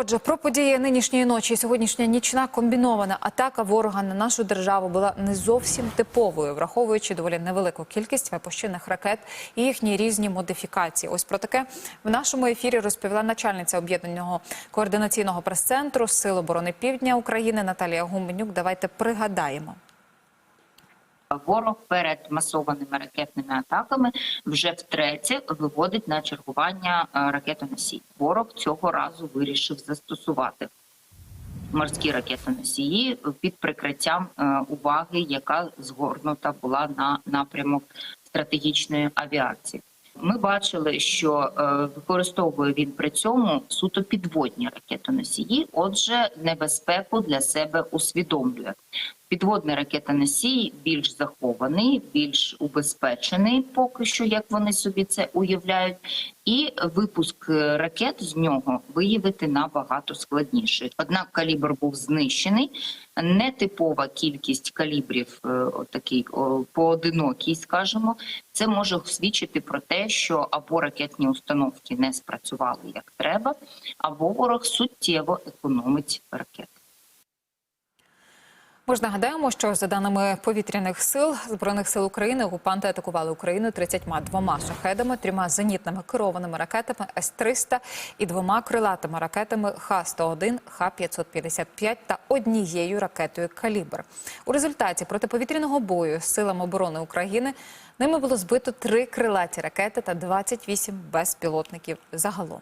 Отже, про події нинішньої ночі. Сьогоднішня нічна комбінована атака ворога на нашу державу була не зовсім типовою, враховуючи доволі невелику кількість випущених ракет і їхні різні модифікації. Ось про таке в нашому ефірі розповіла начальниця об'єднаного координаційного прес-центру Сил оборони Півдня України Наталія Гуменюк. Давайте пригадаємо. Ворог перед масованими ракетними атаками вже втретє виводить на чергування е, ракетоносій. Ворог цього разу вирішив застосувати морські ракетоносії під прикриттям е, уваги, яка згорнута була на напрямок стратегічної авіації. Ми бачили, що е, використовує він при цьому суто підводні ракетоносії, отже, небезпеку для себе усвідомлює. Підводний ракетоносій більш захований, більш убезпечений, поки що, як вони собі це уявляють, і випуск е, ракет з нього виявити набагато складніше. Однак калібр був знищений. Нетипова кількість калібрів, е, такий поодинокий, скажімо, це може свідчити про те, що або ракетні установки не спрацювали як треба, або ворог суттєво економить ракети. Ми ж нагадаємо, що за даними повітряних сил збройних сил України окупанти атакували Україну 32 шахедами, трьома зенітними керованими ракетами С-300 і двома крилатими ракетами Х-101, Х-555 та однією ракетою «Калібр». У результаті протиповітряного бою з силами оборони України ними було збито три крилаті ракети та 28 безпілотників загалом.